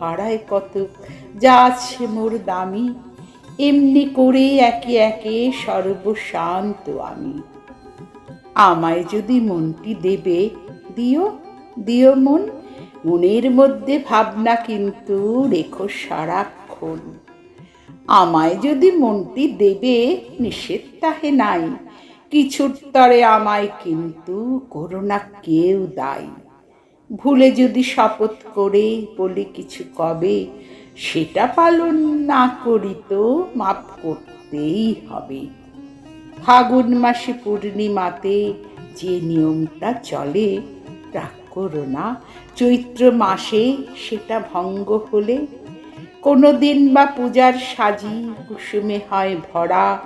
হারায় কত যা আছে মোর দামি, এমনি করে একে একে সর্বশান্ত আমি। আমায় যদি মনটি দেবে, দিও দিও মন, মনের মধ্যে ভাবনা কিন্তু রেখো সারাক্ষণ। আমায় যদি মনটি দেবে, নিষেধ তাহে নাই, কিছুর তরে আমায় কিন্তু করোনা কেউ দায়। ভুলে যদি শপথ করে বলে কিছু কবে, সেটা পালন না করি তো মাপ করতেই হবে। ফাগুন মাসে পূর্ণিমাতে যে নিয়মটা চলে, রাগ করো না। চৈত্র মাসে সেটা ভঙ্গ হলে কোনো দিন বা পূজার সাজি কুসুমে হয় ভরা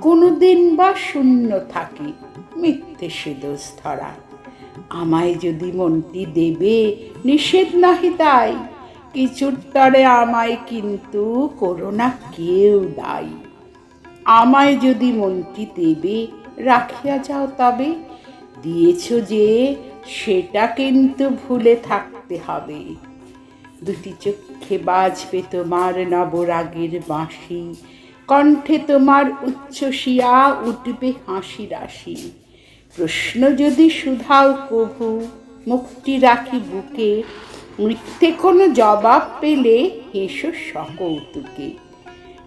কোনো দিন বা শূন্য থাকে মিথ্যে সে দোষ ধরা। আমায় যদি মনটি দেবে, নিষেধ নাহি তাই। কিছুর তরে আমায় কিন্তু করোনা কেউ দায়ী। আমায় যদি মনটি দেবে, রাখিয়া যাও তবে। দিয়েছ যে, সেটা কিন্তু ভুলে থাকতে হবে। দুটি চক্ষে বাজবে তোমার নবরাগের বাঁশি। কণ্ঠে তোমার উচ্ছ্বসিয়া উঠবে হাসি রাশি প্রশ্ন যদি শুধাও কভু মুক্তি রাখি বুকে। মিথ্যে কোনো জবাব পেলে হেসো সকৌতুকে।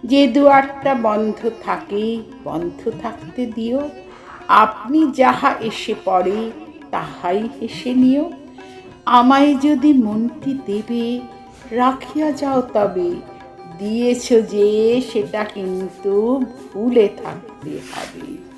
যে দুয়ারটা বন্ধ থাকে, বন্ধ থাকতে দিও। আপনি যাহা এসে পড়ে, তাহাই হেসে নিও। আমায় যদি মনটি দেবে, রাখিয়া যাও তবে। দিয়েছ যে, সেটা কিন্তু ভুলে থাকতে হবে।